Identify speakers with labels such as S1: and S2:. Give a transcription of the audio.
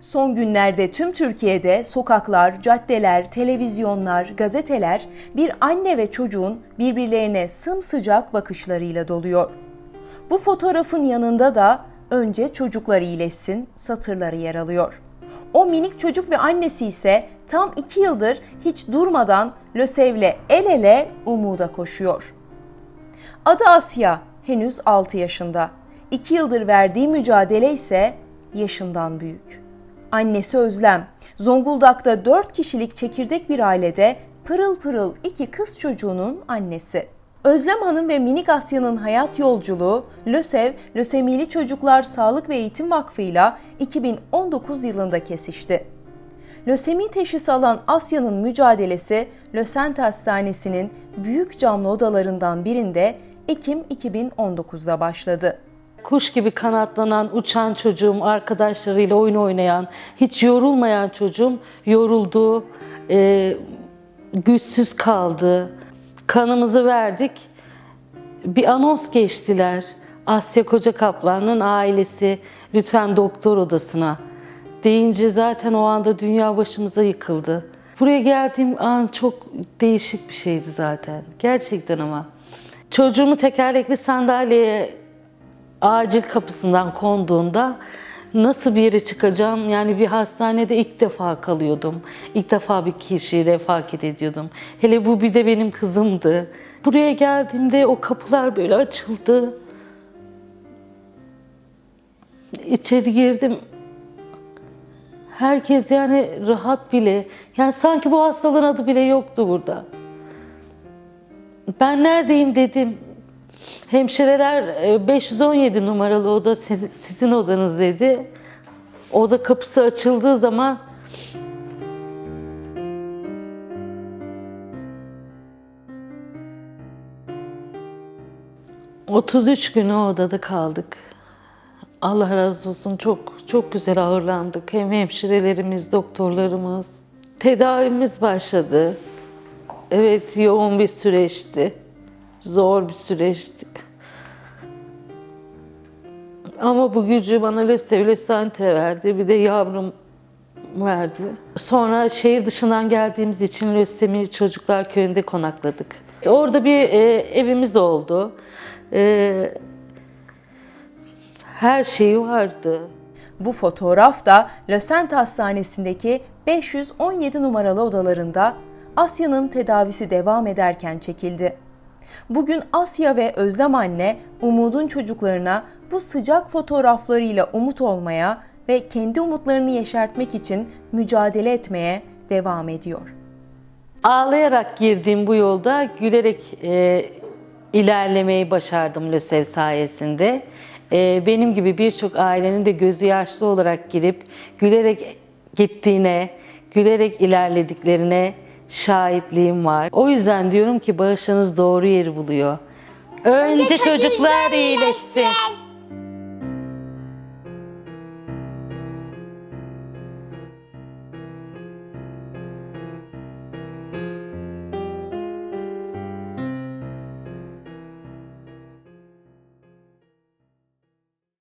S1: Son günlerde tüm Türkiye'de sokaklar, caddeler, televizyonlar, gazeteler bir anne ve çocuğun birbirlerine sımsıcak bakışlarıyla doluyor. Bu fotoğrafın yanında da önce çocuklar iyileşsin satırları yer alıyor. O minik çocuk ve annesi ise tam iki yıldır hiç durmadan LÖSEV'le el ele umuda koşuyor. Adı Asya, henüz 6 yaşında. 2 yıldır verdiği mücadele ise yaşından büyük. Annesi Özlem, Zonguldak'ta 4 kişilik çekirdek bir ailede pırıl pırıl iki kız çocuğunun annesi. Özlem Hanım ve Minik Asya'nın hayat yolculuğu LÖSEV, Lösemili Çocuklar Sağlık ve Eğitim Vakfı'yla 2019 yılında kesişti. Lösemi teşhisi alan Asya'nın mücadelesi Lösent Hastanesi'nin büyük camlı odalarından birinde Ekim 2019'da başladı.
S2: Kuş gibi kanatlanan, uçan çocuğum, arkadaşlarıyla oyun oynayan, hiç yorulmayan çocuğum yoruldu, e, güçsüz kaldı. Kanımızı verdik. Bir anons geçtiler. Asya Koca Kaplan'ın ailesi lütfen doktor odasına deyince zaten o anda dünya başımıza yıkıldı. Buraya geldiğim an çok değişik bir şeydi zaten. Gerçekten ama. Çocuğumu tekerlekli sandalyeye acil kapısından konduğunda nasıl bir yere çıkacağım? Yani bir hastanede ilk defa kalıyordum. İlk defa bir kişiyle refakat ediyordum. Hele bu bir de benim kızımdı. Buraya geldiğimde o kapılar böyle açıldı. İçeri girdim. Herkes yani rahat bile. Yani sanki bu hastalığın adı bile yoktu burada. Ben neredeyim dedim. Hemşireler e, 517 numaralı oda siz- sizin odanız dedi. Oda kapısı açıldığı zaman ...33 gün o odada kaldık. Allah razı olsun çok çok güzel ağırlandık. Hem hemşirelerimiz, doktorlarımız. Tedavimiz başladı. Evet yoğun bir süreçti. Zor bir süreçti. Ama bu gücü bana Lösev Lösente verdi. Bir de yavrum verdi. Sonra şehir dışından geldiğimiz için Lösemi Çocuklar Köyü'nde konakladık. Orada bir e, evimiz oldu. E, her şeyi vardı.
S1: Bu fotoğraf da Lösent Hastanesi'ndeki 517 numaralı odalarında Asya'nın tedavisi devam ederken çekildi. Bugün Asya ve Özlem anne Umud'un çocuklarına bu sıcak fotoğraflarıyla umut olmaya ve kendi umutlarını yeşertmek için mücadele etmeye devam ediyor.
S2: Ağlayarak girdiğim bu yolda gülerek e, ilerlemeyi başardım LÖSEV sayesinde. E, benim gibi birçok ailenin de gözü yaşlı olarak girip gülerek gittiğine, gülerek ilerlediklerine şahitliğim var. O yüzden diyorum ki bağışınız doğru yeri buluyor. Önce çocuklar iyileşsin.